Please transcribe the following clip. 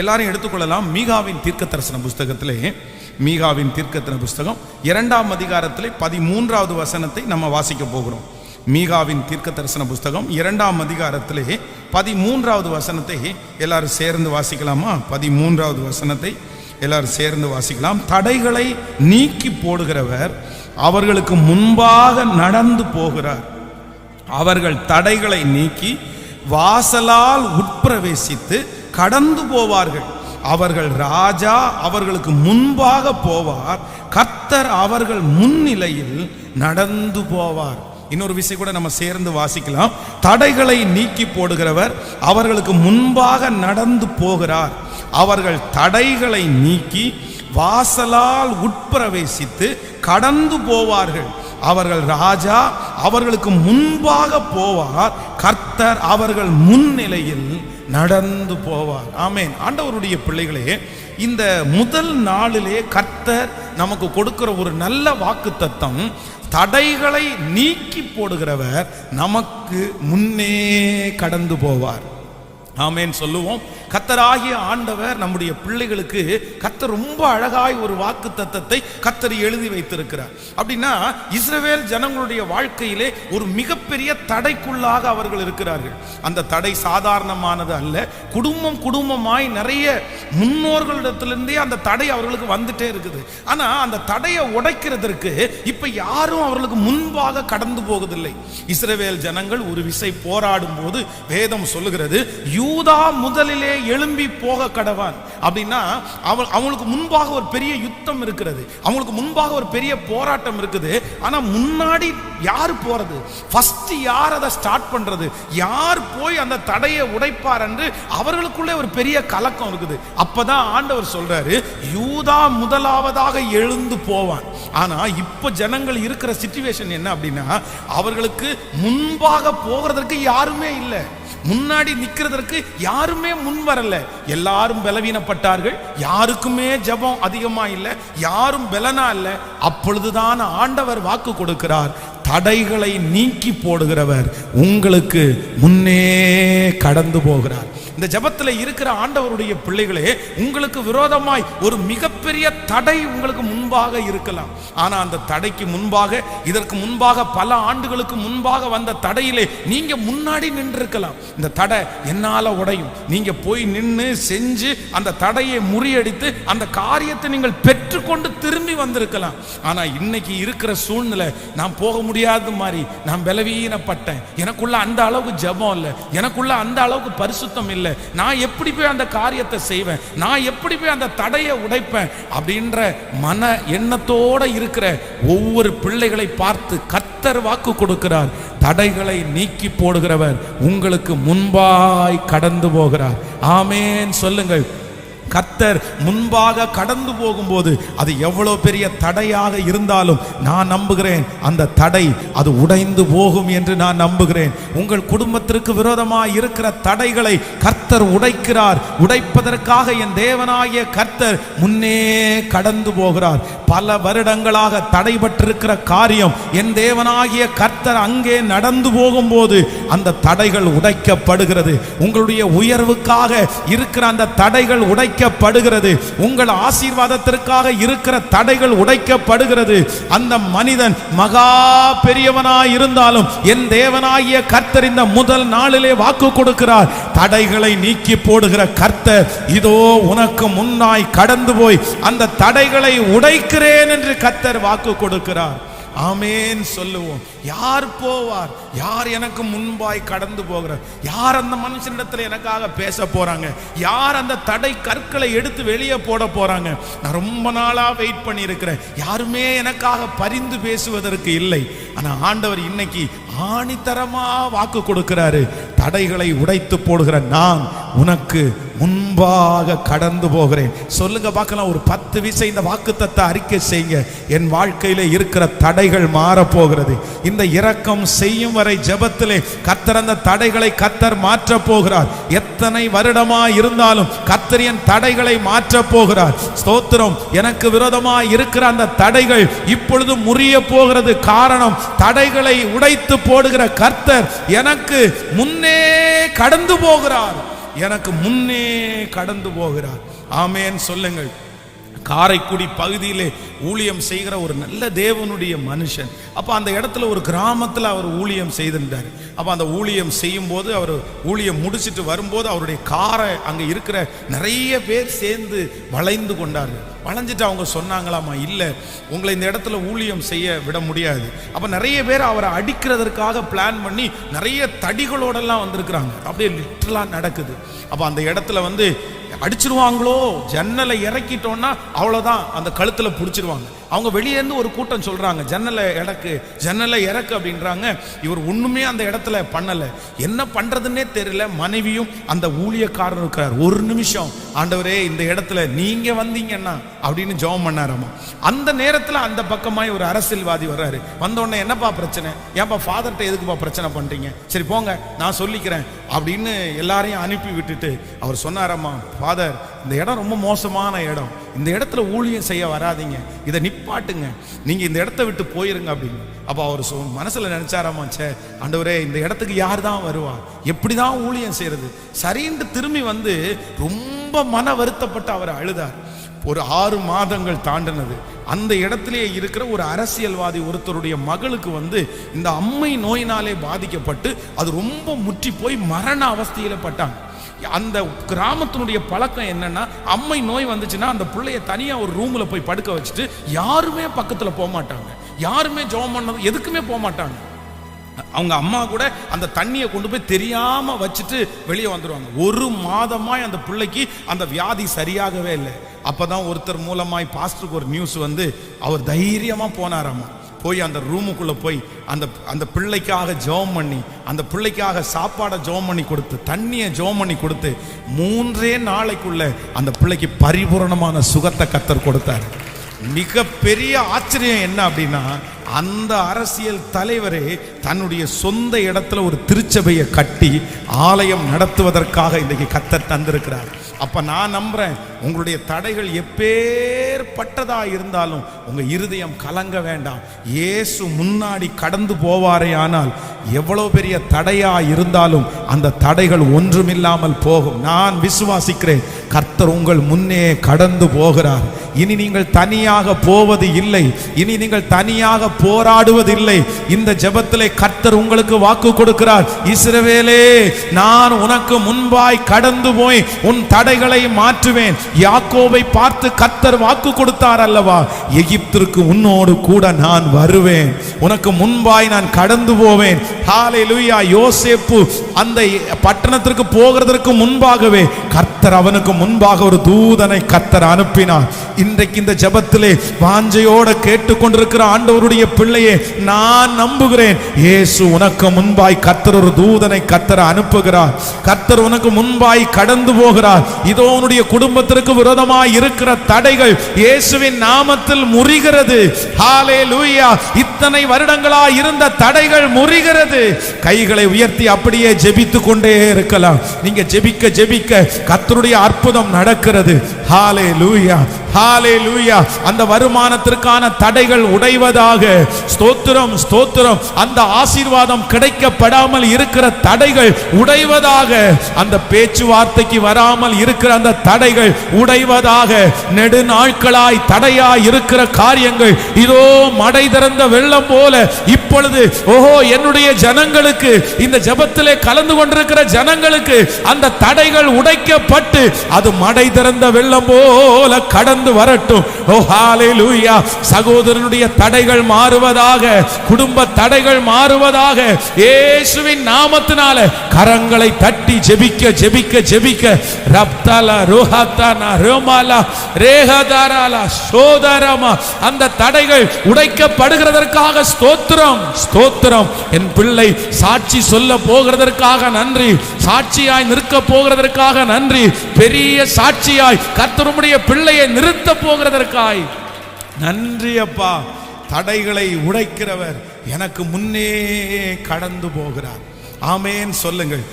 எல்லாரும் எடுத்துக்கொள்ளலாம். மீகாவின் தீர்க்க தரிசன புஸ்தகத்திலே மீகாவின் தீர்க்கத்தன புஸ்தகம் இரண்டாம் அதிகாரத்திலே பதிமூன்றாவது வசனத்தை நம்ம வாசிக்க போகிறோம். மீகாவின் தீர்க்க தரிசன புஸ்தகம் இரண்டாம் அதிகாரத்திலே பதிமூன்றாவது வசனத்தை எல்லாரும் சேர்ந்து வாசிக்கலாமா? பதிமூன்றாவது வசனத்தை எல்லாரும் சேர்ந்து வாசிக்கலாம். தடைகளை நீக்கி போடுகிறவர் அவர்களுக்கு முன்பாக நடந்து போகிறார். அவர்கள் தடைகளை நீக்கி வாசலால் உட்பிரவேசித்து கடந்து போவார்கள். அவர்கள் ராஜா அவர்களுக்கு முன்பாக போவார். கர்த்தர் அவர்கள் முன்னிலையில் நடந்து போவார். இன்னொரு விஷயம் கூட நம்ம சேர்ந்து வாசிக்கலாம். தடைகளை நீக்கி போடுகிறவர் அவர்களுக்கு முன்பாக நடந்து போகிறார். அவர்கள் தடைகளை நீக்கி வாசலால் உட்பிரவேசித்து கடந்து போவார்கள். அவர்கள் ராஜா அவர்களுக்கு முன்பாக போவார். கர்த்தர் அவர்கள் முன்னிலையில் நடந்து போவார். ஆமேன். ஆண்டவருடைய பிள்ளைகளே இந்த முதல் நாளிலே கர்த்தர் நமக்கு கொடுக்கிற ஒரு நல்ல வாக்கு தத்தம் தடைகளை நீக்கி போடுகிறவர் நமக்கு முன்னே கடந்து போவார். ஆமேன் சொல்லுவோம். கத்தராகிய ஆண்டவர் நம்முடைய பிள்ளைகளுக்கு கத்தர் ரொம்ப அழகாய் ஒரு வாக்கு தத்தத்தை கத்தர் எழுதி வைத்திருக்கிறார். அப்படின்னா இஸ்ரவேல் ஜனங்களுடைய வாழ்க்கையிலே ஒரு மிகப்பெரிய தடைக்குள்ளாக அவர்கள் இருக்கிறார்கள். அந்த தடை சாதாரணமானது அல்ல. குடும்பம் குடும்பமாய் நிறைய முன்னோர்களிடத்திலிருந்தே அந்த தடை அவர்களுக்கு வந்துட்டே இருக்குது. ஆனா அந்த தடையை உடைக்கிறதற்கு இப்ப யாரும் அவர்களுக்கு முன்பாக கடந்து போவதில்லை. இஸ்ரவேல் ஜனங்கள் ஒரு விசை போராடும் போது வேதம் சொல்லுகிறது யூதா முதலிலே எழும்பி போக கடவான். அப்படின்னா அவன் அவங்களுக்கு முன்பாக ஒரு பெரிய யுத்தம் இருக்கிறது. அவங்களுக்கு முன்பாக ஒரு பெரிய போராட்டம் இருக்குது. ஆனா முன்னாடி யார் போறது? ஃபர்ஸ்ட் யார் அதை ஸ்டார்ட் பண்றது? யார் போய் அந்த தடையை உடைப்பார் என்று அவர்களுக்குள்ளே ஒரு பெரிய கலக்கம் இருக்குது. அப்பதான் ஆண்டவர் சொல்றாரு யூதா முதலாவதாக எழுந்து போவான். ஆனா இப்போ ஜனங்கள் இருக்கிற சிச்சுவேஷன் என்ன அப்படின்னா அவர்களுக்கு முன்பாக போகிறதற்கு யாருமே இல்லை. முன்னாடி நிக்கிறதற்கு யாருமே முன் வரல. எல்லாரும் பலவீனப்பட்டார்கள். யாருக்குமே ஜெபம் அதிகமா இல்லை. யாரும் பலனா இல்லை. அப்பொழுதுதான் ஆண்டவர் வாக்கு கொடுக்கிறார். தடைகளை நீக்கி போடுகிறவர். உங்களுக்கு முன்னே கடந்து போகிறார். இந்த ஜபத்தில் இருக்கிற ஆண்டவருடைய பிள்ளைகளே உங்களுக்கு விரோதமாய் ஒரு மிகப்பெரிய தடை உங்களுக்கு முன்பாக இருக்கலாம். ஆனால் அந்த தடைக்கு முன்பாக இதற்கு முன்பாக பல ஆண்டுகளுக்கு முன்பாக வந்த தடையிலே நீங்க முன்னாடி நின்றிருக்கலாம். இந்த தடை என்னால உடையும். நீங்க போய் நின்று செஞ்சு அந்த தடையை முறியடித்து அந்த காரியத்தை நீங்கள் பெற்றுக்கொண்டு திரும்பி வந்திருக்கலாம். ஆனா இன்னைக்கு இருக்கிற சூழ்நிலை நான் போக முடியாத மாதிரி நான் பலவீனப்பட்டேன். எனக்குள்ள அந்த அளவுக்கு ஜெபம் இல்லை. எனக்குள்ள அந்த அளவுக்கு பரிசுத்தம் இல்லை. நான் எப்படி போய் அந்த காரியத்தை செய்வேன்? நான் எப்படி போய் அந்த தடையை உடைப்பேன்? அப்படின்ற மன எண்ணத்தோட இருக்கிற ஒவ்வொரு பிள்ளைகளை பார்த்து கத்தர் வாக்கு கொடுக்கிறார். தடைகளை நீக்கி போடுகிறவர் உங்களுக்கு முன்பாய் கடந்து போகிறார். ஆமேன். சொல்லுங்கள். கர்த்தர் முன்பாக கடந்து போகும்போது அது எவ்வளோ பெரிய தடையாக இருந்தாலும் நான் நம்புகிறேன். அந்த தடை அது உடைந்து போகும் என்று நான் நம்புகிறேன். உங்கள் குடும்பத்திற்கு விரோதமாக இருக்கிற தடைகளை கர்த்தர் உடைக்கிறார். உடைப்பதற்காக என் தேவனாகிய கர்த்தர் முன்னே கடந்து போகிறார். பல வருடங்களாக தடைபட்டிருக்கிற காரியம் என் தேவனாகிய கர்த்தர் அங்கே நடந்து போகும்போது அந்த தடைகள் உடைக்கப்படுகிறது. உங்களுடைய உயர்வுக்காக இருக்கிற அந்த தடைகள் உடை உடைக்கப்படுகிறது. உங்கள் ஆசீர்வாதத்திற்காக இருக்கிற தடைகள் உடைக்கப்படுகிறது. அந்த மனிதன் மகா பெரியவனாய் இருந்தாலும் என் தேவனாகிய கர்த்தர் இந்த முதல் நாளிலே வாக்கு கொடுக்கிறார். தடைகளை நீக்கி போடுகிற கர்த்தர் இதோ உனக்கு முன்னாய் கடந்து போய் அந்த தடைகளை உடைக்கிறேன் என்று கர்த்தர் வாக்கு கொடுக்கிறார். ஆமேன் சொல்லுவோம். யார் போவார்? யார் எனக்கு முன்பாய் கடந்து போகிற யார் அந்த மனுஷனிடத்துல எனக்காக பேச போறாங்க? யார் அந்த தடை கற்களை எடுத்து வெளியே போட போறாங்க? நான் ரொம்ப நாளா வெயிட் பண்ணியிருக்கிறேன். யாருமே எனக்காக பரிந்து பேசுவதற்கு இல்லை. ஆனால் ஆண்டவர் இன்னைக்கு ஆணித்தரமா வாக்கு கொடுக்கிறாரு. தடைகளை உடைத்து போடுகிற நான் உனக்கு முன்பாக கடந்து போகிறேன். சொல்லுங்க பார்க்கலாம். ஒரு பத்து விசை இந்த வாக்குத்தத்தை அறிக்கை செய்யுங்க. என் வாழ்க்கையில இருக்கிற தடைகள் மாறப்போகிறது. இந்த இரக்கம் செய்யும் வரை ஜெபத்திலே கத்தர் அந்த தடைகளை கத்தர் மாற்ற போகிறார் எத்தனை வருடமா இருந்தாலும் கத்தர் என் தடைகளை மாற்ற போகிறார் ஸ்தோத்திரம் எனக்கு விரோதமா இருக்கிற அந்த தடைகள் இப்பொழுது முறிய போகிறது காரணம் தடைகளை உடைத்து போடுகிற கர்த்தர் எனக்கு முன்னே கடந்து போகிறார். எனக்கு முன்னே கடந்து போகிறார். ஆமேன் சொல்லுங்கள். காரைக்குடி பகுதியிலே ஊழியம் செய்கிற ஒரு நல்ல தேவனுடைய மனுஷன். அப்போ அந்த இடத்துல ஒரு கிராமத்தில் அவர் ஊழியம் செய்திருந்தார். அப்போ அந்த ஊழியம் செய்யும்போது அவர் ஊழியம் முடிச்சிட்டு வரும்போது அவருடைய காரை அங்கே இருக்கிற நிறைய பேர் சேர்ந்து வளைந்து கொண்டார்கள். வளைஞ்சிட்டு அவங்க சொன்னாங்களாமா இல்லை உங்களை இந்த இடத்துல ஊழியம் செய்ய விட முடியாது. அப்போ நிறைய பேர் அவரை அடிக்கிறதற்காக பிளான் பண்ணி நிறைய தடிகளோடெல்லாம் வந்திருக்கிறாங்க. அப்படியே லிட்டரலாக நடக்குது. அப்போ அந்த இடத்துல வந்து அடிச்சிருவாங்களோ? ஜன்னலை இறக்கிட்டோன்னா அவ்வளோதான் அந்த கழுத்துல பிடிச்சிருவாங்க. அவங்க வெளியே இருந்து ஒரு கூட்டம் சொல்கிறாங்க ஜன்னலை இறக்கு ஜன்னலை இறக்கு அப்படின்றாங்க. இவர் ஒன்றுமே அந்த இடத்துல பண்ணலை. என்ன பண்ணுறதுன்னே தெரியல. மனைவியும் அந்த ஊழியக்காரர் இருக்கிறார். ஒரு நிமிஷம் ஆண்டவரே இந்த இடத்துல நீங்கள் வந்தீங்கன்னா அப்படின்னு ஜெபம் பண்ணாராமா. அந்த நேரத்தில் அந்த பக்கமாய் ஒரு அரசியல்வாதி வர்றாரு. வந்தோடனே என்னப்பா பிரச்சனை? ஏன்பா ஃபாதர்கிட்ட எதுக்குப்பா பிரச்சனை பண்ணுறீங்க சரி போங்க நான் சொல்லிக்கிறேன் அப்படின்னு எல்லாரையும் அனுப்பி விட்டுட்டு அவர் சொன்னாராம்மா ஃபாதர் இந்த இடம் ரொம்ப மோசமான இடம். இந்த இடத்துல ஊழியம் செய்ய வராதீங்க. இதை நிப்பாட்டுங்க. நீங்கள் இந்த இடத்த விட்டு போயிருங்க அப்படின்னு. அப்போ அவர் சொ மனசில் நினச்சாராமா சே ஆண்டவரே இந்த இடத்துக்கு யார் தான் வருவா? எப்படி தான் ஊழியம் செய்கிறது சரின்ட்டு திரும்பி வந்து ரொம்ப மன வருத்தப்பட்டு அவர் அழுதார். ஒரு ஆறு மாதங்கள் தாண்டினது. அந்த இடத்திலேயே இருக்கிற ஒரு அரசியல்வாதி ஒருத்தருடைய மகளுக்கு வந்து இந்த அம்மை நோயினாலே பாதிக்கப்பட்டு அது ரொம்ப முற்றி போய் மரண அவஸ்தையில் பட்டாங்க. அந்த கிராமத்தினுடைய பழக்கம் என்னன்னா அம்மை நோய் வந்துச்சுன்னா அந்த பிள்ளைய தனியா ஒரு ரூம்ல போய் படுக்க வச்சுட்டு யாருமே பக்கத்துல போக மாட்டாங்க யாருமே ஜெபம் பண்ணது எதுக்குமே போக மாட்டாங்க அவங்க அம்மா கூட அந்த தண்ணியை கொண்டு போய் தெரியாமல் வச்சுட்டு வெளியே வந்துடுவாங்க ஒரு மாதமாய் அந்த பிள்ளைக்கு அந்த வியாதி சரியாகவே இல்லை. அப்பதான் ஒருத்தர் மூலமாய் பாஸ்டருக்கு ஒரு நியூஸ் வந்து அவர் தைரியமாக போனாராம்மா போய் அந்த ரூமுக்குள்ளே போய் அந்த அந்த பிள்ளைக்காக ஜெபம் பண்ணி அந்த பிள்ளைக்காக சாப்பாடை ஜெபம் பண்ணி கொடுத்து தண்ணியை ஜெபம் பண்ணி கொடுத்து மூன்றே நாளைக்குள்ளே அந்த பிள்ளைக்கு பரிபூரணமான சுகத்தை கத்தர் கொடுத்தார். மிகப்பெரிய ஆச்சரியம் என்ன அப்படின்னா அந்த அரசியல் தலைவரே தன்னுடைய சொந்த இடத்துல ஒரு திருச்சபையை கட்டி ஆலயம் நடத்துவதற்காக இன்றைக்கு கத்தர் தந்திருக்கிறார். அப்ப நான் நம்புறேன் உங்களுடைய தடைகள் எப்பேற்பட்டதா இருந்தாலும் உங்க இருதயம் கலங்க வேண்டாம். இயேசு முன்னாடி கடந்து போவாரே ஆனால் எவ்வளவு பெரிய தடையா இருந்தாலும் அந்த தடைகள் ஒன்றுமில்லாமல் போகும். நான் விசுவாசிக்கிறேன் கர்த்தர் உங்கள் முன்னே கடந்து போகிறார். இனி நீங்கள் தனியாக போவது இல்லை. இனி நீங்கள் தனியாக போராடுவதில்லை. இந்த ஜபத்திலே கர்த்தர் உங்களுக்கு வாக்கு கொடுக்கிறார். இஸ்ரவேலே நான் உனக்கு முன்பாய் கடந்து போய் உன் தடைகளை மாற்றுவேன். யாக்கோவை பார்த்து கர்த்தர் வாக்கு கொடுத்தார் அல்லவா? எகிப்திற்கு உன்னோடு கூட நான் வருவேன். உனக்கு முன்பாய் நான் கடந்து போவேன். ஹalleluya யோசேப்பு அந்த பட்டணத்திற்கு போகிறதற்கு முன்பாகவே கர்த்தர் அவனுக்கு முன்பாக ஒரு தூதனை கர்த்தர் அனுப்பினார். இன்றைக்கு இந்த ஜெபத்திலே வாஞ்சையோட கேட்டுக்கொண்டிருக்கிற ஆண்டவருடைய பிள்ளையே நான் நம்புகிறேன். இயேசு உனக்கு முன்பாய் கத்தர் ஒரு தூதனை கத்தர அனுப்புகிறார். கத்தர் உனக்கு முன்பாய் கடந்து போகிறார். இதோ உன்னுடைய குடும்பத்திற்கு விரோதமாய் இருக்கிற தடைகள் இயேசுவின் நாமத்தில் முறிகிறது. ஹalleluya. இத்தனை வருடங்களாய் இருந்த தடைகள் முறிகிறது. கைகளை உயர்த்தி அப்படியே ஜெபித்து கொண்டே இருக்கலாம். நீங்க ஜெபிக்க ஜெபிக்க கத்தருடைய அற்புதம் நடக்கிறது. ஹாலே லூயா ஹாலே லூயா அந்த வருமானத்திற்கான தடைகள் உடைவதாக ஸ்தோத்திரம் ஸ்தோத்திரம். அந்த ஆசீர்வாதம் கிடைக்கப்படாமல் இருக்கிற தடைகள் உடைவதாக அந்த பேச்சுவார்த்தைக்கு வராமல் இருக்கிற அந்த தடைகள் உடைவதாக நெடுநாட்களாய் தடையாய் இருக்கிற காரியங்கள் இதோ மடை திறந்த வெள்ளம் போல இப்பொழுது ஓஹோ என்னுடைய ஜனங்களுக்கு இந்த ஜபத்திலே கலந்து கொண்டிருக்கிற ஜனங்களுக்கு அந்த தடைகள் உடைக்கப்பட்டு அது மடை திறந்த வெள்ளம் போல கடந்து வரட்டும். ஓ ஹாலே லூயா சகோதரனுடைய தடைகள் மாறுவதாக குடும்ப தடைகள் மாறுவதாக இயேசுவின் நாமத்தினால கரங்களை தட்டி ஜெபிக்க ஜெபிக்க ஜெபிக்க ரப்தல ருஹத்தன ரோமாலா ரேகதாராலா சோதரமா அந்த தடைகள் உடைக்கப்படுகிறதற்காக ஸ்தோத்திரம் ஸ்தோத்திரம். என் பிள்ளை சாட்சி சொல்ல போகிறதற்காக நன்றி சாட்சியாய் நிற்க போகிறதற்காக நன்றி பெரிய சாட்சியாய் கர்த்தருடைய பிள்ளையை நிறுத்த போகிறதற்காய். நன்றி அப்பா. தடைகளை உடைக்கிறவர் எனக்கு முன்னே கடந்து போகிறார். ஆமேன் சொல்லுங்கள்.